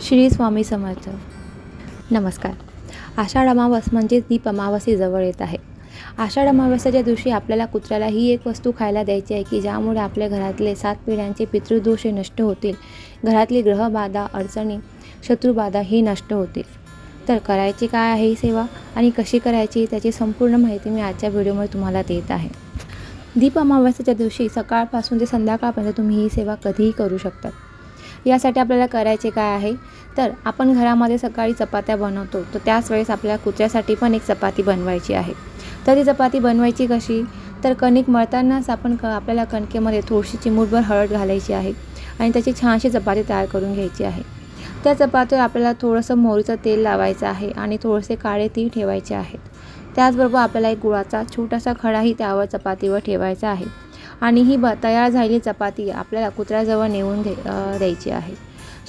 श्री स्वामी समर्थ. नमस्कार. आषाढ अमावस म्हणजेच दीप अमावस्या जवळ येत आहे. आषाढ अमावस्याच्या दिवशी आपल्याला कुत्र्याला ही एक वस्तू खायला द्यायची आहे की ज्यामुळे आपल्या घरातले सात पिढ्यांचे पितृदोष हे नष्ट होतील. घरातली ग्रहबाधा अडचणी शत्रुबाधा ही नष्ट होतील. तर करायची काय आहे ही सेवा आणि कशी करायची त्याची संपूर्ण माहिती मी आजच्या व्हिडिओमध्ये तुम्हाला देत आहे. दीप अमावस्याच्या दिवशी सकाळपासून ते संध्याकाळपर्यंत तुम्ही ही सेवा कधीही करू शकतात यासाठी आपल्याला करायचे काय आहे? तर आपण घरामध्ये सकाळी चपात्या बनवतो. तर त्याच वेळेस आपल्याला कुत्र्यासाठी पण एक चपाती बनवायची आहे. तर ती चपाती बनवायची कशी? तर कणिक मळतानाच आपण क आपल्याला कणकेमध्ये थोडीशी चिमूटभर हळद घालायची आहे आणि त्याची छानशी चपाती तयार करून घ्यायची आहे. त्या चपातीवर आपल्याला थोडंसं मोहरीचं तेल लावायचं आहे आणि थोडेसे काळे तीळ ठेवायचे आहेत. त्याचबरोबर आपल्याला एक गुळाचा छोटासा खडाही त्यावर चपातीवर ठेवायचा आहे. आणि ही ब तयार झालेली चपाती आपल्याला कुत्र्याजवळ नेऊन दे द्यायची आहे.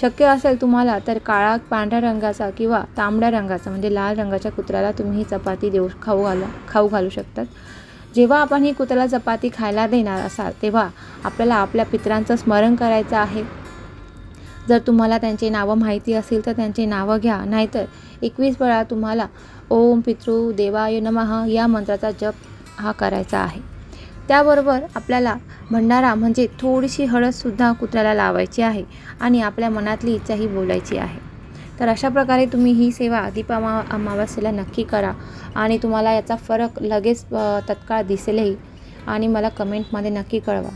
शक्य असेल तुम्हाला तर काळा पांढऱ्या रंगाचा किंवा तांबड्या रंगाचा म्हणजे लाल रंगाच्या कुत्र्याला तुम्ही ही चपाती देऊ खाऊ घाला खाऊ घालू शकतात. जेव्हा आपण ही कुत्र्याला चपाती खायला देणार असाल तेव्हा आपल्याला आपल्या पितरांचं स्मरण करायचं आहे. जर तुम्हाला त्यांचे नावं माहिती असतील तर त्यांचे नावं घ्या नाहीतर एकवीस वेळा तुम्हाला ओम पितृ देवाय नमः या मंत्राचा जप हा करायचा आहे. त्याबरोबर आपल्याला भंडारा म्हणजे थोडीशी हळदसुद्धा कुत्र्याला लावायची आहे आणि आपल्या मनातली इच्छाही बोलायची आहे. तर अशा प्रकारे तुम्ही ही सेवा दीपामा अमावास्येला अमावस्येला नक्की करा आणि तुम्हाला याचा फरक लगेच तत्काळ दिसेलही आणि मला कमेंटमध्ये नक्की कळवा.